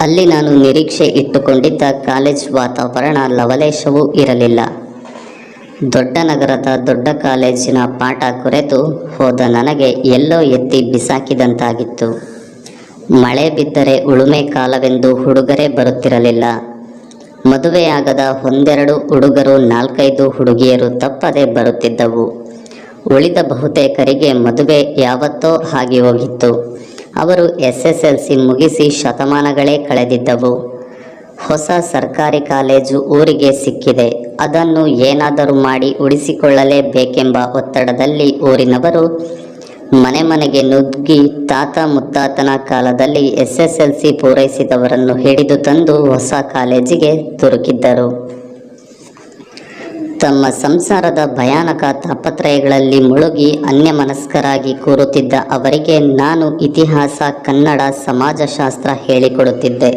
ಅಲ್ಲಿ ನಾನು ನಿರೀಕ್ಷೆ ಇಟ್ಟುಕೊಂಡಿದ್ದ ಕಾಲೇಜ್ ವಾತಾವರಣ ಲವಲೇಶವೂ ಇರಲಿಲ್ಲ. ದೊಡ್ಡ ನಗರದ ದೊಡ್ಡ ಕಾಲೇಜಿನ ಪಾಠ ಕುರೆತು ಹೋದ ನನಗೆ ಎಲ್ಲೋ ಎತ್ತಿ ಬಿಸಾಕಿದಂತಾಗಿತ್ತು. ಮಳೆ ಬಿದ್ದರೆ ಉಳುಮೆ ಕಾಲವೆಂದು ಹುಡುಗರೇ ಬರುತ್ತಿರಲಿಲ್ಲ. ಮದುವೆಯಾಗದ ಒಂದೆರಡು ಹುಡುಗರು ನಾಲ್ಕೈದು ಹುಡುಗಿಯರು ತಪ್ಪದೆ ಬರುತ್ತಿದ್ದವು. ಉಳಿದ ಬಹುತೇಕರಿಗೆ ಮದುವೆ ಯಾವತ್ತೋ ಆಗಿ ಹೋಗಿತ್ತು. ಅವರು ಎಸ್ ಎಸ್ ಎಲ್ ಸಿ ಮುಗಿಸಿ ಶತಮಾನಗಳೇ ಕಳೆದಿದ್ದವು. ಹೊಸ ಸರ್ಕಾರಿ ಕಾಲೇಜು ಊರಿಗೆ ಸಿಕ್ಕಿದೆ. ಅದನ್ನು ಏನಾದರೂ ಮಾಡಿ ಉಳಿಸಿಕೊಳ್ಳಲೇಬೇಕೆಂಬ ಒತ್ತಡದಲ್ಲಿ ಊರಿನವರು ಮನೆ ಮನೆಗೆ ನುಗ್ಗಿ ತಾತ ಮುತ್ತಾತನ ಕಾಲದಲ್ಲಿ ಎಸ್ ಎಸ್ ಎಲ್ ಸಿ ಪೂರೈಸಿದವರನ್ನು ಹಿಡಿದು ತಂದು ಹೊಸ ಕಾಲೇಜಿಗೆ ತುರುಕಿದ್ದರು. ತಮ್ಮ ಸಂಸಾರದ ಭಯಾನಕ ತಾಪತ್ರಯಗಳಲ್ಲಿ ಮುಳುಗಿ ಅನ್ಯಮನಸ್ಕರಾಗಿ ಕೂರುತ್ತಿದ್ದ ಅವರಿಗೆ ನಾನು ಇತಿಹಾಸ, ಕನ್ನಡ, ಸಮಾಜಶಾಸ್ತ್ರ ಹೇಳಿಕೊಡುತ್ತಿದ್ದೆ.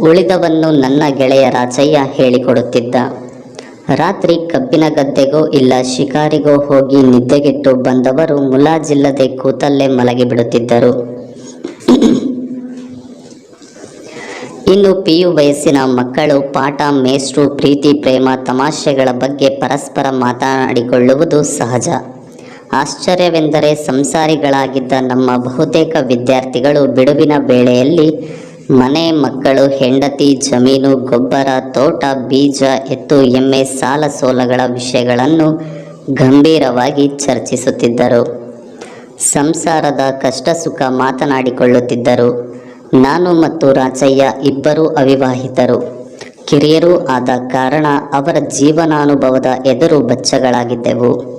ಉಳಿದವನ್ನು ನನ್ನ ಗೆಳೆಯ ರಾಚಯ್ಯ ಹೇಳಿಕೊಡುತ್ತಿದ್ದ. ರಾತ್ರಿ ಕಬ್ಬಿನ ಗದ್ದೆಗೋ ಇಲ್ಲ ಶಿಕಾರಿಗೋ ಹೋಗಿ ನಿದ್ದೆಗೆಟ್ಟು ಬಂದವರು ಮುಲಾಜಿಲ್ಲದೆ ಕೂತಲ್ಲೇ ಮಲಗಿಬಿಡುತ್ತಿದ್ದರು. ಇನ್ನು ಪಿಯು ವಯಸ್ಸಿನ ಮಕ್ಕಳು ಪಾಠ, ಮೇಷ್ಟ್ರು, ಪ್ರೀತಿ, ಪ್ರೇಮ, ತಮಾಷೆಗಳ ಬಗ್ಗೆ ಪರಸ್ಪರ ಮಾತನಾಡಿಕೊಳ್ಳುವುದು ಸಹಜ. ಆಶ್ಚರ್ಯವೆಂದರೆ ಸಂಸಾರಿಗಳಾಗಿದ್ದ ನಮ್ಮ ಬಹುತೇಕ ವಿದ್ಯಾರ್ಥಿಗಳು ಬಿಡುವಿನ ವೇಳೆಯಲ್ಲಿ ಮನೆ, ಮಕ್ಕಳು, ಹೆಂಡತಿ, ಜಮೀನು, ಗೊಬ್ಬರ, ತೋಟ, ಬೀಜ, ಎತ್ತು, ಎಮ್ಮೆ, ಸಾಲ ಸೋಲಗಳ ವಿಷಯಗಳನ್ನು ಗಂಭೀರವಾಗಿ ಚರ್ಚಿಸುತ್ತಿದ್ದರು. ಸಂಸಾರದ ಕಷ್ಟ ಸುಖ ಮಾತನಾಡಿಕೊಳ್ಳುತ್ತಿದ್ದರು. ನಾನು ಮತ್ತು ರಾಜಯ್ಯ ಇಬ್ಬರೂ ಅವಿವಾಹಿತರು. ಕಿರಿಯರೂ ಆದ ಕಾರಣ ಅವರ ಜೀವನಾನುಭವದ ಎದುರು ಬಚ್ಚಗಳಾಗಿದ್ದೆವು.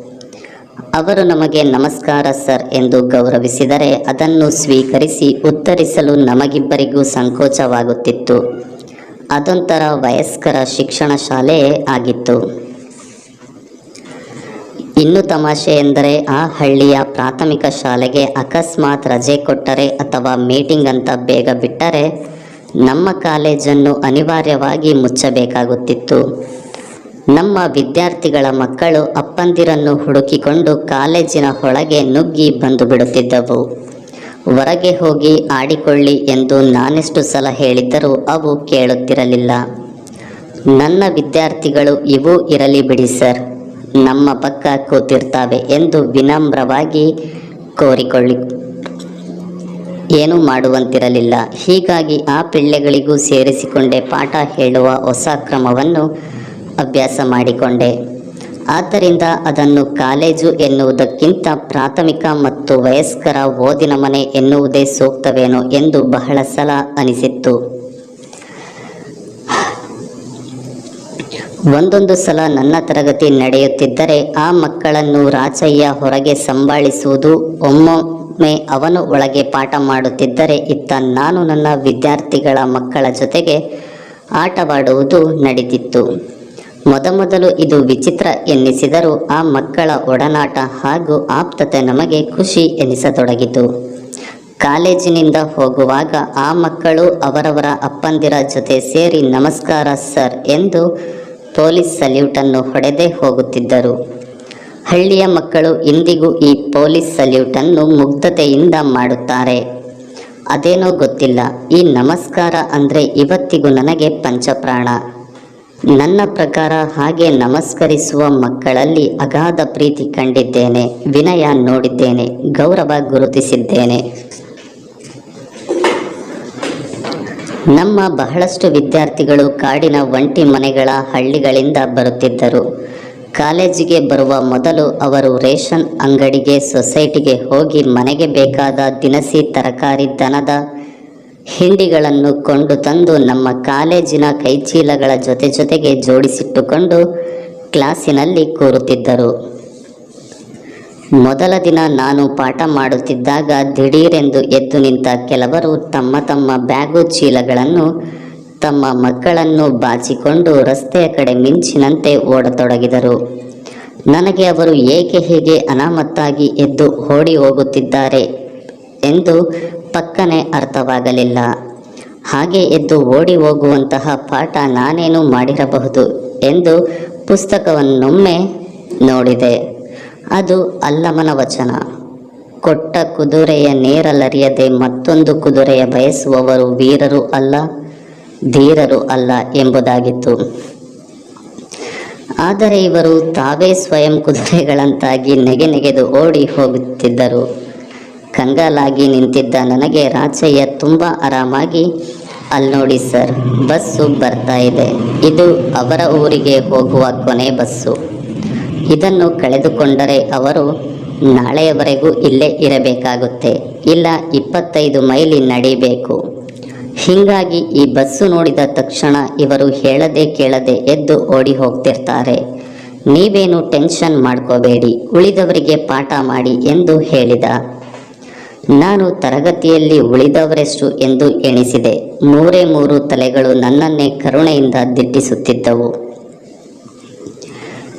ಅವರು ನಮಗೆ ನಮಸ್ಕಾರ ಸರ್ ಎಂದು ಗೌರವಿಸಿದರೆ ಅದನ್ನು ಸ್ವೀಕರಿಸಿ ಉತ್ತರಿಸಲು ನಮಗಿಬ್ಬರಿಗೂ ಸಂಕೋಚವಾಗುತ್ತಿತ್ತು. ಅದೊಂಥರ ವಯಸ್ಕರ ಶಿಕ್ಷಣ ಶಾಲೆಯೇ ಆಗಿತ್ತು. ಇನ್ನು ತಮಾಷೆ ಎಂದರೆ ಆ ಹಳ್ಳಿಯ ಪ್ರಾಥಮಿಕ ಶಾಲೆಗೆ ಅಕಸ್ಮಾತ್ ರಜೆ ಕೊಟ್ಟರೆ ಅಥವಾ ಮೀಟಿಂಗ್ ಅಂತ ಬೇಗ ಬಿಟ್ಟರೆ ನಮ್ಮ ಕಾಲೇಜನ್ನು ಅನಿವಾರ್ಯವಾಗಿ ಮುಚ್ಚಬೇಕಾಗುತ್ತಿತ್ತು. ನಮ್ಮ ವಿದ್ಯಾರ್ಥಿಗಳ ಮಕ್ಕಳು ಅಪ್ಪಂದಿರನ್ನು ಹುಡುಕಿಕೊಂಡು ಕಾಲೇಜಿನ ಹೊಳಗೆ ನುಗ್ಗಿ ಬಂದು ಬಿಡುತ್ತಿದ್ದವು. ಹೊರಗೆ ಹೋಗಿ ಆಡಿಕೊಳ್ಳಿ ಎಂದು ನಾನೆಷ್ಟು ಸಲ ಹೇಳಿದ್ದರೂ ಅವು ಕೇಳುತ್ತಿರಲಿಲ್ಲ. ನನ್ನ ವಿದ್ಯಾರ್ಥಿಗಳು ಇವು ಇರಲಿ ಬಿಡಿ ಸರ್. ನಮ್ಮ ಪಕ್ಕ ಕೂತಿರ್ತಾವೆ ಎಂದು ವಿನಮ್ರವಾಗಿ ಕೋರಿಕೊಳ್ಳಿ. ಏನೂ ಮಾಡುವಂತಿರಲಿಲ್ಲ. ಹೀಗಾಗಿ ಆ ಪಿಳ್ಳೆಗಳಿಗೂ ಸೇರಿಸಿಕೊಂಡೆ ಪಾಠ ಹೇಳುವ ಹೊಸ ಕ್ರಮವನ್ನು ಅಭ್ಯಾಸ ಮಾಡಿಕೊಂಡೆ. ಆದ್ದರಿಂದ ಅದನ್ನು ಕಾಲೇಜು ಎನ್ನುವುದಕ್ಕಿಂತ ಪ್ರಾಥಮಿಕ ಮತ್ತು ವಯಸ್ಕರ ಓದಿನ ಮನೆ ಎನ್ನುವುದೇ ಸೂಕ್ತವೇನೋ ಎಂದು ಬಹಳ ಸಲ ಅನಿಸಿತ್ತು. ಒಂದೊಂದು ಸಲ ನನ್ನ ತರಗತಿ ನಡೆಯುತ್ತಿದ್ದರೆ ಆ ಮಕ್ಕಳನ್ನು ರಾಚಯ್ಯ ಹೊರಗೆ ಸಂಭಾಳಿಸುವುದು ಒಮ್ಮೊಮ್ಮೆ ಅವನು ಒಳಗೆ ಪಾಠ ಮಾಡುತ್ತಿದ್ದರೆ ಇತ್ತ ನಾನು ನನ್ನ ವಿದ್ಯಾರ್ಥಿಗಳ ಮಕ್ಕಳ ಜೊತೆಗೆ ಆಟವಾಡುವುದು ನಡೆದಿತ್ತು. ಮೊದಮೊದಲು ಇದು ವಿಚಿತ್ರ ಎನ್ನಿಸಿದರೂ ಆ ಮಕ್ಕಳ ಒಡನಾಟ ಹಾಗೂ ಆಪ್ತತೆ ನಮಗೆ ಖುಷಿ ಎನಿಸತೊಡಗಿತು ಕಾಲೇಜಿನಿಂದ ಹೋಗುವಾಗ ಆ ಮಕ್ಕಳು ಅವರವರ ಅಪ್ಪಂದಿರ ಜೊತೆ ಸೇರಿ ನಮಸ್ಕಾರ ಸರ್ ಎಂದು ಪೊಲೀಸ್ ಸಲ್ಯೂಟನ್ನು ಹೊಡೆದೇ ಹೋಗುತ್ತಿದ್ದರು. ಹಳ್ಳಿಯ ಮಕ್ಕಳು ಇಂದಿಗೂ ಈ ಪೊಲೀಸ್ ಸಲ್ಯೂಟನ್ನು ಮುಗ್ಧತೆಯಿಂದ ಮಾಡುತ್ತಾರೆ. ಅದೇನೋ ಗೊತ್ತಿಲ್ಲ. ಈ ನಮಸ್ಕಾರ ಅಂದರೆ ಇವತ್ತಿಗೂ ನನಗೆ ಪಂಚಪ್ರಾಣ. ನನ್ನ ಪ್ರಕಾರ ಹಾಗೆ ನಮಸ್ಕರಿಸುವ ಮಕ್ಕಳಲ್ಲಿ ಅಗಾಧ ಪ್ರೀತಿ ಕಂಡಿದ್ದೇನೆ, ವಿನಯ ನೋಡಿದ್ದೇನೆ, ಗೌರವ ಗುರುತಿಸಿದ್ದೇನೆ. ನಮ್ಮ ಬಹಳಷ್ಟು ವಿದ್ಯಾರ್ಥಿಗಳು ಕಾಡಿನ ಒಂಟಿ ಮನೆಗಳ ಹಳ್ಳಿಗಳಿಂದ ಬರುತ್ತಿದ್ದರು. ಕಾಲೇಜಿಗೆ ಬರುವ ಮೊದಲು ಅವರು ರೇಷನ್ ಅಂಗಡಿಗೆ, ಸೊಸೈಟಿಗೆ ಹೋಗಿ ಮನೆಗೆ ಬೇಕಾದ ದಿನಸಿ ತರಕಾರಿ ದನದ ಹಿಂಡಿಗಳನ್ನು ಕೊಂಡು ತಂದು ನಮ್ಮ ಕಾಲೇಜಿನ ಕೈಚೀಲಗಳ ಜೊತೆ ಜೊತೆಗೆ ಜೋಡಿಸಿಟ್ಟುಕೊಂಡು ಕ್ಲಾಸಿನಲ್ಲಿ ಕೂರುತ್ತಿದ್ದರು. ಮೊದಲ ದಿನ ನಾನು ಪಾಠ ಮಾಡುತ್ತಿದ್ದಾಗ ದಿಢೀರೆಂದು ಎದ್ದು ನಿಂತ ಕೆಲವರು ತಮ್ಮ ತಮ್ಮ ಬ್ಯಾಗು ಚೀಲಗಳನ್ನು ತಮ್ಮ ಮಕ್ಕಳನ್ನು ಬಾಚಿಕೊಂಡು ರಸ್ತೆಯ ಕಡೆ ಮಿಂಚಿನಂತೆ ಓಡತೊಡಗಿದರು. ನನಗೆ ಅವರು ಏಕೆ ಹೇಗೆ ಅನಾಮತ್ತಾಗಿ ಎದ್ದು ಓಡಿ ಹೋಗುತ್ತಿದ್ದಾರೆ ಎಂದು ಪಕ್ಕನೆ ಅರ್ಥವಾಗಲಿಲ್ಲ. ಹಾಗೆ ಎದ್ದು ಓಡಿ ಹೋಗುವಂತಹ ಪಾಠ ನಾನೇನು ಮಾಡಿರಬಹುದು ಎಂದು ಪುಸ್ತಕವನ್ನೊಮ್ಮೆ ನೋಡಿದೆ. ಅದು ಅಲ್ಲಮನ ವಚನ. ಕೊಟ್ಟ ಕುದುರೆಯ ನೇರಲರಿಯದೆ ಮತ್ತೊಂದು ಕುದುರೆಯ ಬಯಸುವವರು ವೀರರು ಅಲ್ಲ, ಧೀರರು ಅಲ್ಲ ಎಂಬುದಾಗಿತ್ತು. ಆದರೆ ಇವರು ತಾವೇ ಸ್ವಯಂ ಕುದುರೆಗಳಂತಾಗಿ ನೆಗೆ ನೆಗೆದು ಓಡಿ ಹೋಗುತ್ತಿದ್ದರು. ಕಂಗಾಲಾಗಿ ನಿಂತಿದ್ದ ನನಗೆ ರಾಚಯ್ಯ ತುಂಬ ಆರಾಮಾಗಿ ಅಲ್ಲಿ ನೋಡಿ ಸರ್, ಬಸ್ಸು ಬರ್ತಾ ಇದೆ. ಇದು ಅವರ ಊರಿಗೆ ಹೋಗುವ ಕೊನೆ ಬಸ್ಸು. ಇದನ್ನು ಕಳೆದುಕೊಂಡರೆ ಅವರು ನಾಳೆಯವರೆಗೂ ಇಲ್ಲೇ ಇರಬೇಕಾಗುತ್ತೆ. ಇಲ್ಲ, ಇಪ್ಪತ್ತೈದು ಮೈಲಿ ನಡಿಬೇಕು ಹೀಗಾಗಿ ಈ ಬಸ್ಸು ನೋಡಿದ ತಕ್ಷಣ ಇವರು ಹೇಳದೆ ಕೇಳದೆ ಎದ್ದು ಓಡಿ ಹೋಗ್ತಿರ್ತಾರೆ. ನೀವೇನು ಟೆನ್ಷನ್ ಮಾಡ್ಕೋಬೇಡಿ, ಉಳಿದವರಿಗೆ ಪಾಠ ಮಾಡಿ ಎಂದು ಹೇಳಿದ. ನಾನು ತರಗತಿಯಲ್ಲಿ ಉಳಿದವರೆಷ್ಟು ಎಂದು ಎಣಿಸಿದೆ. ಮೂರೇ ಮೂರು ತಲೆಗಳು ನನ್ನನ್ನೇ ಕರುಣೆಯಿಂದ ದಿಟ್ಟಿಸುತ್ತಿದ್ದವು.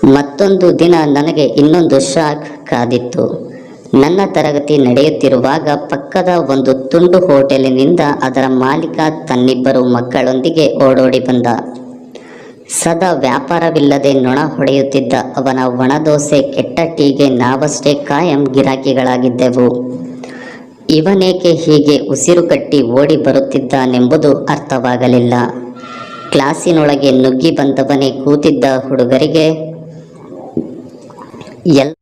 ಮತ್ತೊಂದು ದಿನ ನನಗೆ ಇನ್ನೊಂದು ಶಾಕ್ ಕಾದಿತ್ತು. ನನ್ನ ತರಗತಿ ನಡೆಯುತ್ತಿರುವಾಗ ಪಕ್ಕದ ಒಂದು ತುಂಡು ಹೋಟೆಲಿನಿಂದ ಅದರ ಮಾಲೀಕ ತನ್ನಿಬ್ಬರು ಮಕ್ಕಳೊಂದಿಗೆ ಓಡೋಡಿ ಬಂದ. ಸದಾ ವ್ಯಾಪಾರವಿಲ್ಲದೆ ನೊಣ ಹೊಡೆಯುತ್ತಿದ್ದ ಅವನ ಒಣದೋಸೆ ಕೆಟ್ಟ ಟೀಗೆ ನಾವಷ್ಟೇ ಕಾಯಂ ಗಿರಾಕಿಗಳಾಗಿದ್ದೆವು. ಇವನೇಕೆ ಹೀಗೆ ಉಸಿರು ಕಟ್ಟಿ ಓಡಿ ಬರುತ್ತಿದ್ದಾನೆಂಬುದು ಅರ್ಥವಾಗಲಿಲ್ಲ. ಕ್ಲಾಸಿನೊಳಗೆ ನುಗ್ಗಿ ಬಂದವನೇ ಕೂತಿದ್ದ ಹುಡುಗರಿಗೆ ಎಲ್ಲ